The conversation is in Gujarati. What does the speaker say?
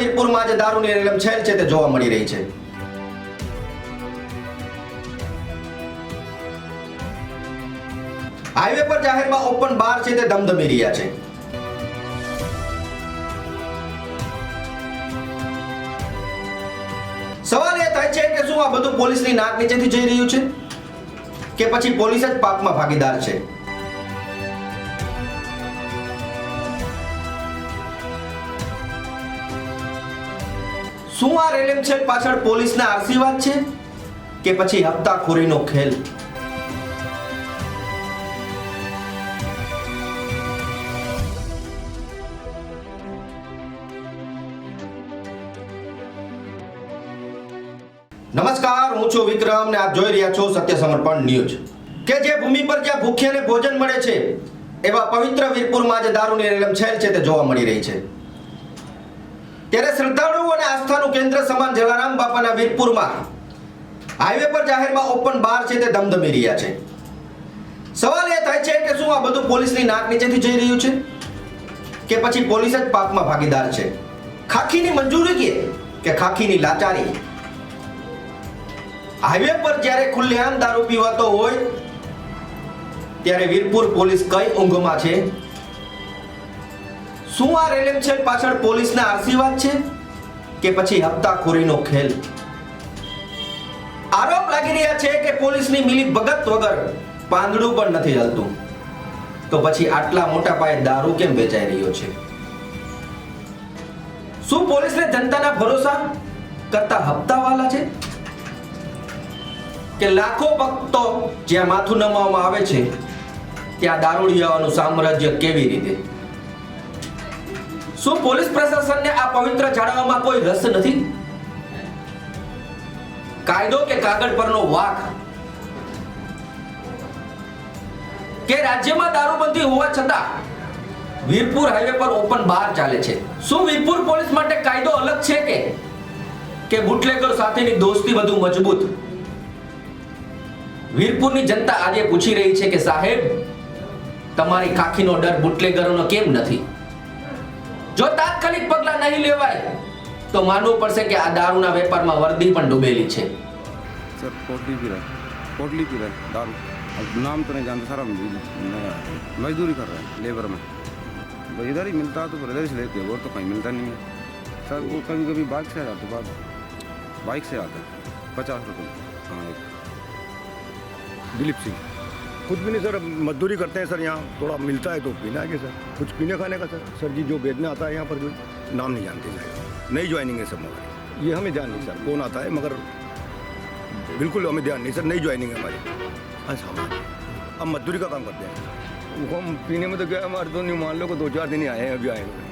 વીરપુરમાં જે દારૂની રેલમ છેલ છે તે જોવા મળી રહી છે. હાઈવે પર જાહેરમાં ઓપન બાર છે તે ધમધમી રહ્યા છે. સવાલ એ થાય છે કે શું આ બધું પોલીસની નાક નીચેથી જઈ રહ્યું છે? કે પછી પોલીસ જ પાકમાં ભાગીદાર છે? શું આ રેલમ છે? પાછળ પોલીસના આશીર્વાદ છે? કે પછી હપ્તાખોરીનો ખેલ? નમસ્કાર, હું છું વિક્રમ ને આપ જોઈ રહ્યા છો સત્ય સમર્પણ ન્યૂઝ. કે જે ભૂમિ પર જ્યાં ભૂખ્યાને ભોજન મળે છે, એવા પવિત્ર વીરપુરમાં જે દારૂની રેલમ છેલ છે તે જોવા મળી રહી છે. ત્યારે શ્રદ્ધાળુઓ અને આસ્થાનું કેન્દ્ર સમાન જલારામ બાપાના વીરપુરમાં. હાઈવે પર જાહેરમાં ઓપન બાર છે તે ધમધમી રહ્યા છે. સવાલ એ થાય છે કે શું આ બધું પોલીસની નાક નીચેથી જઈ રહ્યું છે? કે પછી પોલીસ જ પાકમાં ભાગીદાર છે? ખાખીની મંજૂરી કે કે ખાખીની લાચારી? હાઈવે પર જ્યારે ખુલ્લેઆમ દારૂ પીવાતો હોય, ત્યારે વીરપુર પોલીસ કઈ ઊંઘમાં છે? શું આ રેલમ છેલ પાછળ પોલીસના આશીર્વાદ છે? કે પછી હપ્તાખોરીનો ખેલ? આરોપ લાગી રહ્યા છે કે પોલીસની મિલી ભગત વગર પાંદડું પણ નથી હલતું તો પછી આટલા મોટા પાયે દારૂ કેમ વેચાઈ રહ્યો છે? શું પોલીસને જનતાના ભરોસા કરતા હપ્તાવાલા છે? કે લાખો ભક્તો જ્યાં માથું નમાવવામાં આવે છે, ત્યાં દારૂડિયાઓનું સામ્રાજ્ય કેવી રીતે શું પોલીસ પ્રશાસનને આ પવિત્ર જાળવવામાં કોઈ રસ નથી? કાયદો કે કાગળ પરનો વાક? કે રાજ્યમાં દારૂબંધી હોવા છતાં વીરપુર હાઈવે પર ઓપન બાર ચાલે છે? શું વીરપુર પોલીસ માટે કાયદો અલગ છે કે? કે બુટલેગર સાથેની દોસ્તી વધુ મજબૂત? વીરપુરની જનતા આજે પૂછી રહી છે કે સાહેબ, તમારી કાખીનો ડર બુટલેગરોનો કેમ નથી? જો તાત્કાલિક પગલાં નહીં લેવાય તો માનવું પડશે કે આ દારૂના વેપારમાં વર્દી પણ ડૂબેલી છે सर पोटली पी रहा है पोटली पी रहा है दारू अब नाम तो नहीं जानते सर हम मजदूरी कर रहे हैं लेबर में तो इधर ही मिलता है तो फिर इधर से लेते हैं और तो कहीं मिलता नहीं है सर वो कभी कभी बाइक से आ जाते बाद बाइक से आता है पचास रुपये हाँ एक दिलीप सिंह कुछ भी नहीं सर। मजदूरी करते हैं सर यहाँ। थोड़ा मिलता है तो पीना है कि सर? कुछ पीने खाने का सर? सर जी जो बेचने आता है यहाँ पर नाम नहीं जानते सर। नई ज्वाइनिंग है सब मगर। ये हमें ध्यान नहीं सर। कौन आता है? मगर बिल्कुल हमें ध्यान नहीं सर। नहीं ज्वाइनिंग है हमारी। हाँ हम मजदूरी का काम करते हैं। हम पीने में तो है, हमारे तो नहीं मान लो कि दो चार दिन ही आए हैं अभी आए हुए